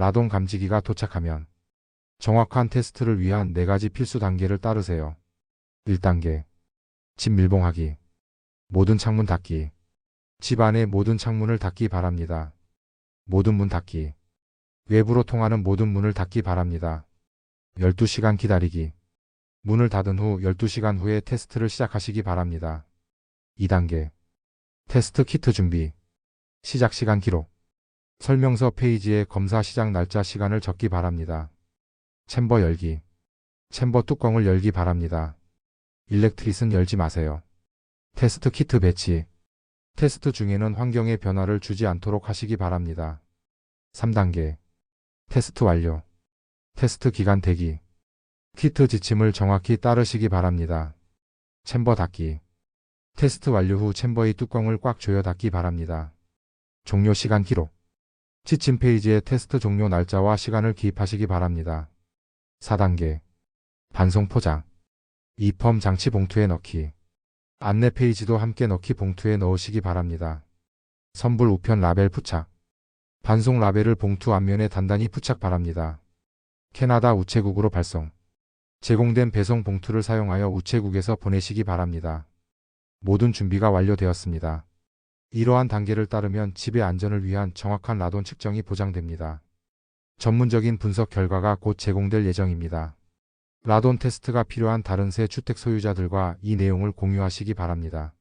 라돈 감지기가 도착하면 정확한 테스트를 위한 4가지 필수 단계를 따르세요. 1단계. 집 밀봉하기. 모든 창문 닫기. 집 안의 모든 창문을 닫기 바랍니다. 모든 문 닫기. 외부로 통하는 모든 문을 닫기 바랍니다. 12시간 기다리기. 문을 닫은 후 12시간 후에 테스트를 시작하시기 바랍니다. 2단계. 테스트 키트 준비. 시작 시간 기록. 설명서 페이지에 검사 시작 날짜 시간을 적기 바랍니다. 챔버 열기. 챔버 뚜껑을 열기 바랍니다. 일렉트릿은 열지 마세요. 테스트 키트 배치. 테스트 중에는 환경에 변화를 주지 않도록 하시기 바랍니다. 3단계. 테스트 완료. 테스트 기간 대기. 키트 지침을 정확히 따르시기 바랍니다. 챔버 닫기. 테스트 완료 후 챔버의 뚜껑을 꽉 조여 닫기 바랍니다. 종료 시간 기록. 지침 페이지에 테스트 종료 날짜와 시간을 기입하시기 바랍니다. 4단계. 반송 포장. 이펌 장치 봉투에 넣기. 안내 페이지도 함께 넣기 봉투에 넣으시기 바랍니다. 선불 우편 라벨 부착. 반송 라벨을 봉투 앞면에 단단히 부착 바랍니다. 캐나다 우체국으로 발송. 제공된 배송 봉투를 사용하여 우체국에서 보내시기 바랍니다. 모든 준비가 완료되었습니다. 이러한 단계를 따르면 집의 안전을 위한 정확한 라돈 측정이 보장됩니다. 전문적인 분석 결과가 곧 제공될 예정입니다. 라돈 테스트가 필요한 다른 새 주택 소유자들과 이 내용을 공유하시기 바랍니다.